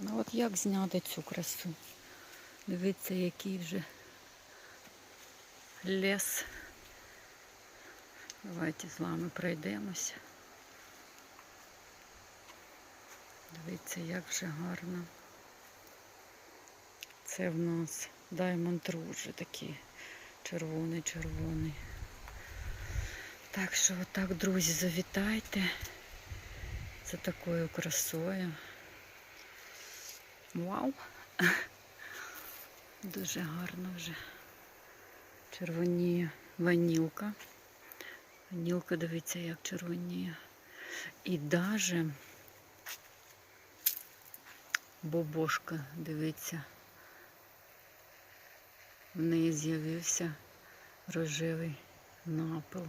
Ну от як зняти цю красу? Дивіться, який вже ліс. Давайте з вами пройдемося. Дивіться, як вже гарно. Це в нас Diamond Rouge такий червоний-червоний. Так що отак, друзі, завітайте за такою красою. Вау! Дуже гарно вже. Червоніє ванілка. Ванілка, дивіться, як червоніє. І даже бобошка, дивіться. В неї з'явився рожевий напил.